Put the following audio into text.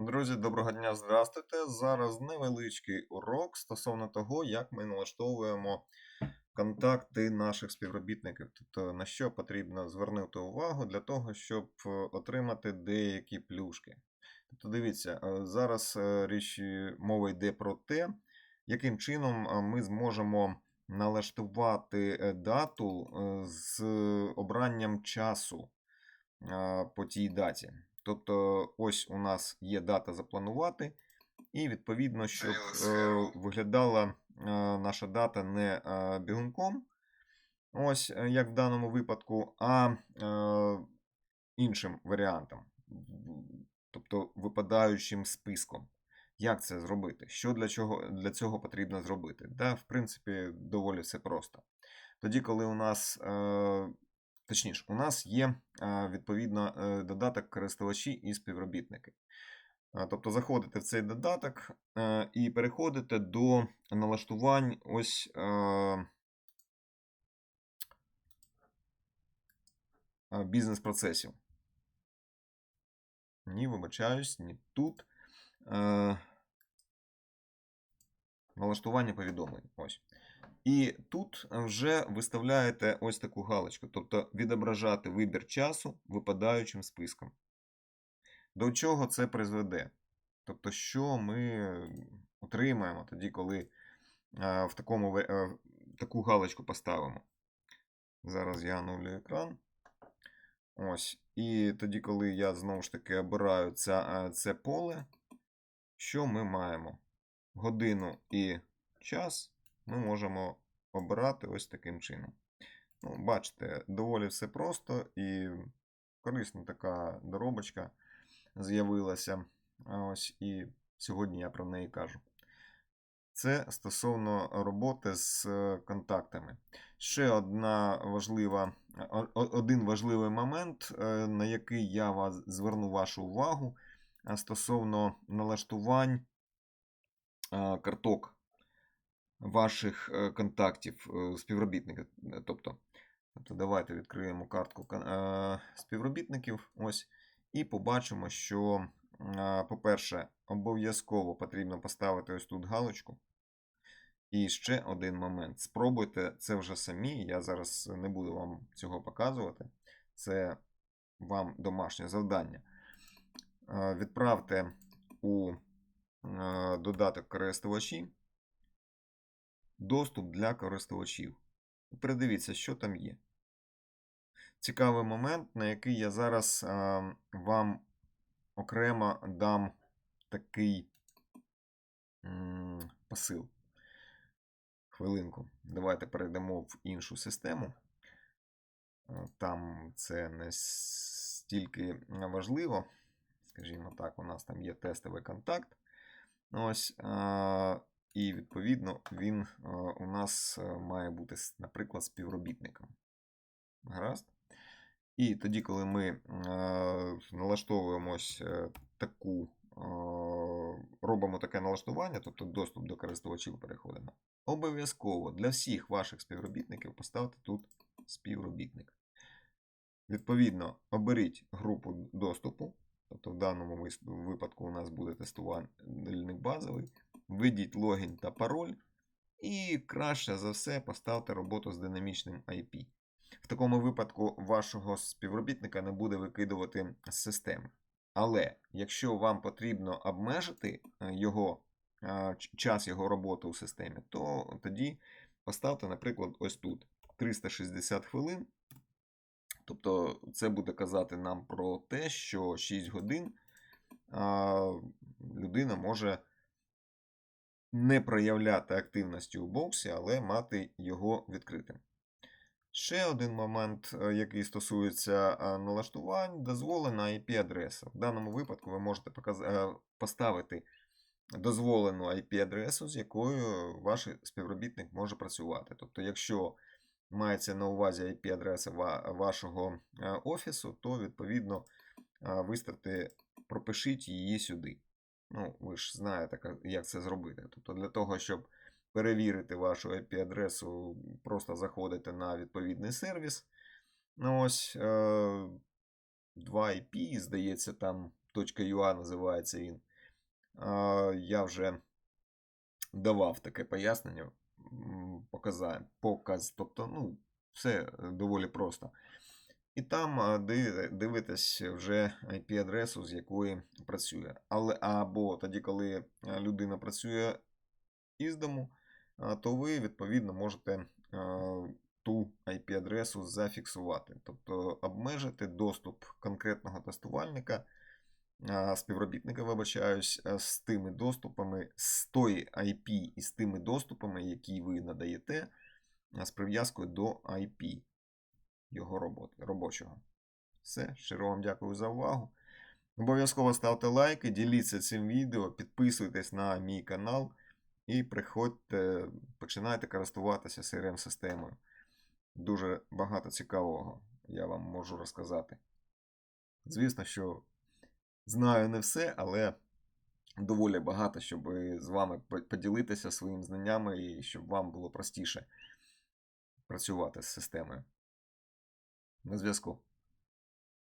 Друзі, доброго дня, здравствуйте. Зараз невеличкий урок стосовно того, як ми налаштовуємо контакти наших співробітників. Тобто на що потрібно звернути увагу для того, щоб е, отримати деякі плюшки. Тобто, дивіться, е, зараз е, річ мова йде про те, яким чином ми зможемо налаштувати дату з обранням часу по тій даті. Тобто, ось у нас є дата запланувати, і відповідно, щоб е, виглядала е, наша дата не е, бігунком, ось як в даному випадку, а іншим варіантом, тобто випадаючим списком. Як це зробити? Що для, чого, для цього потрібно зробити? Да, в принципі, доволі все просто. Тоді, коли у нас, е, точніше, у нас є е, відповідно е, додаток користувачі і співробітники. Е, Тобто заходите в цей додаток і переходите до налаштувань ось бізнес-процесів. Ні, вибачаюсь, не тут. Налаштування повідомлень. Ось. І тут вже виставляєте ось таку галочку, тобто відображати вибір часу випадаючим списком. До чого це призведе? Тобто, що ми отримаємо тоді, коли е, в такому, е, таку галочку поставимо. Зараз я оновлю екран. Ось. І тоді, коли я знову ж таки обираю ця, е, це поле, що ми маємо? Годину і час ми можемо обирати ось таким чином. Ну, бачите, доволі все просто і корисна така доробочка з'явилася. Ось і сьогодні я про неї кажу. Це стосовно роботи з е, контактами. Ще одна важлива, один важливий момент, е, на який я вас зверну вашу увагу, стосовно налаштувань е, карток ваших е, контактів е, співробітників. Е, Тобто, тобто давайте відкриємо картку співробітників. Ось, і побачимо, що, по-перше, обов'язково потрібно поставити ось тут галочку. І ще один момент. Спробуйте це вже самі. Я зараз не буду вам цього показувати. Це вам домашнє завдання. Відправте у додаток користувачі доступ для користувачів. Передивіться, що там є. Цікавий момент, на який я зараз е, вам окремо дам такий м, посил. Хвилинку. Давайте перейдемо в іншу систему. Е, Там це не стільки важливо. Скажімо так, у нас там є тестовий контакт. Ось, е, і відповідно він е, у нас е, має бути, наприклад, співробітником. Гаразд? І тоді, коли ми е, налаштовуємо е, таку, робимо таке налаштування, тобто доступ до користувачів переходимо, обов'язково для всіх ваших співробітників поставте тут співробітник. Відповідно, оберіть групу доступу, тобто в даному випадку у нас буде тестувальник базовий, введіть логін та пароль, і краще за все поставте роботу з динамічним IP. В такому випадку вашого співробітника не буде викидувати з системи. Але якщо вам потрібно обмежити е, його е, час його роботи у системі, то тоді поставте, наприклад, ось тут 360 хвилин. Тобто це буде казати нам про те, що 6 годин людина може не проявляти активності у боксі, але мати його відкритим. Ще один момент, е, який стосується е, налаштувань, дозволена IP-адреса. В даному випадку ви можете е, поставити дозволену IP-адресу, з якою ваш співробітник може працювати. Тобто, якщо мається на увазі IP-адреса вашого офісу, то відповідно виставте, пропишіть її сюди. Ну, ви ж знаєте, як це зробити. Тобто, для того, щоб перевірити вашу IP-адресу, просто заходите на відповідний сервіс. Ну, ось е, 2IP, здається, там .ua називається він. я вже давав таке пояснення, показає, показ, тобто, ну, все е, доволі просто. І там дивитесь вже IP-адресу, з якої працює. Але або тоді, коли людина працює із дому, то ви відповідно можете ту IP-адресу зафіксувати, тобто обмежити доступ конкретного тестувальника, співробітника, вибачаюсь, з тими доступами, з тої IP і з тими доступами, які ви надаєте з прив'язкою до IP його роботи, робочого. Все, щиро вам дякую за увагу. Обов'язково ставте лайки, діліться цим відео, підписуйтесь на мій канал і приходьте, починайте користуватися CRM-системою. Дуже багато цікавого я вам можу розказати. Звісно, що знаю не все, але доволі багато, щоб з вами поділитися своїми знаннями і щоб вам було простіше працювати з системою. На зв'язку.